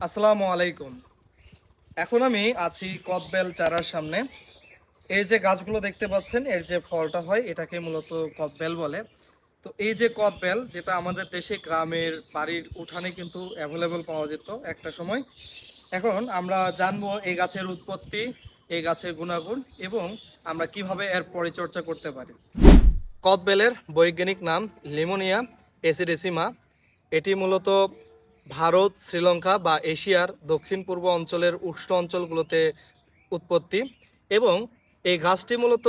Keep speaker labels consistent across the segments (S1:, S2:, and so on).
S1: আসসালামু আলাইকুম। এখন আমি আছি কদবেল চারার সামনে। এই যে গাছগুলো দেখতে পাচ্ছেন, এর যে ফলটা হয়, এটাকে মূলত কদবেল বলে। তো এই যে কদবেল, যেটা আমাদের দেশে গ্রামের বাড়ির উঠানে কিন্তু অ্যাভেলেবল পাওয়া যেত একটা সময়। এখন আমরা জানব এই গাছের উৎপত্তি, এই গাছের গুণাগুণ এবং আমরা কীভাবে এর পরিচর্যা করতে পারি। কদবেলের বৈজ্ঞানিক নাম লিমোনিয়া এসিডেসিমা। এটি মূলত ভারত, শ্রীলঙ্কা বা এশিয়ার দক্ষিণ পূর্ব অঞ্চলের উষ্ণ অঞ্চলগুলোতে উৎপত্তি এবং এই গাছটি মূলত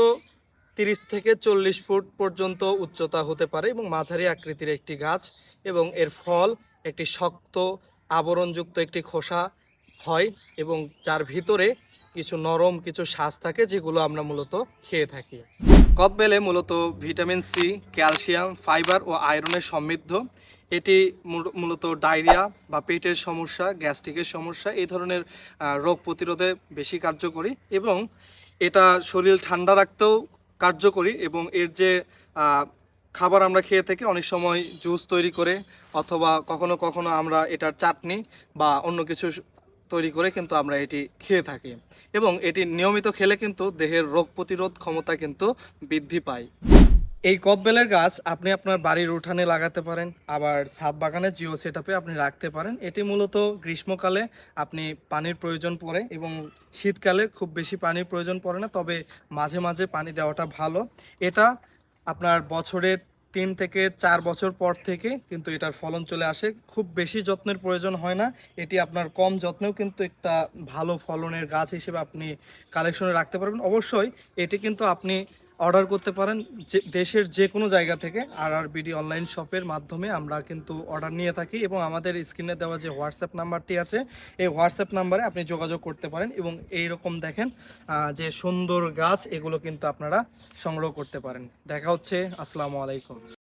S1: তিরিশ থেকে চল্লিশ ফুট পর্যন্ত উচ্চতা হতে পারে এবং মাঝারি আকৃতির একটি গাছ এবং এর ফল একটি শক্ত, আবরণযুক্ত একটি খোসা হয় এবং যার ভিতরে কিছু নরম, কিছু শ্বাস থাকে যেগুলো আমরা মূলত খেয়ে থাকি। কদবেলে মূলত ভিটামিন সি, ক্যালসিয়াম, ফাইবার ও আয়রনের সমৃদ্ধ এটি মূল- মূলত ডায়রিয়া বা পেটের সমস্যা, গ্যাস্ট্রিকের সমস্যা, এই ধরনের রোগ প্রতিরোধে বেশি কার্যকরী এবং এটা শরীর ঠান্ডা রাখতেও কার্যকরী এবং এর যে খাবার আমরা খেয়ে থাকি অনেক সময় জুস তৈরি করে অথবা কখনো কখনো আমরা এটার চাটনি বা অন্য কিছু তৈরি করে কিন্তু আমরা এটি খেয়ে থাকি এবং এটি নিয়মিত খেলে কিন্তু দেহের রোগ প্রতিরোধ ক্ষমতা কিন্তু বৃদ্ধি পায়। এই কদবেলের গাছ আপনি আপনার বাড়ির উঠানে লাগাতে পারেন, আবার ছাদ বাগানে জিও সেটআপে আপনি রাখতে পারেন। এটি মূলত গ্রীষ্মকালে আপনি পানির প্রয়োজন পড়ে এবং শীতকালে খুব বেশি পানির প্রয়োজন পড়ে না, তবে মাঝে মাঝে পানি দেওয়াটা ভালো। এটা আপনার বছরে তিন থেকে চার বছর পর থেকে কিন্তু এটার ফলন চলে আসে। খুব বেশি যত্নের প্রয়োজন হয় না, এটি আপনার কম যত্নেও কিন্তু একটা ভালো ফলনের গাছ হিসেবে আপনি কালেকশনে রাখতে পারবেন। অবশ্যই এটি কিন্তু আপনি অর্ডার করতে পারেন যে, দেশের যে কোনো জায়গা থেকে আর আর বিডি অনলাইন শপের মাধ্যমে আমরা কিন্তু অর্ডার নিয়ে থাকি এবং আমাদের স্ক্রিনে দেওয়া যে হোয়াটসঅ্যাপ নাম্বারটি আছে, এই হোয়াটসঅ্যাপ নাম্বারে আপনি যোগাযোগ করতে পারেন এবং এই রকম দেখেন যে সুন্দর গাছ এগুলো কিন্তু আপনারা সংগ্রহ করতে পারেন। দেখা হচ্ছে, আসসালামু আলাইকুম।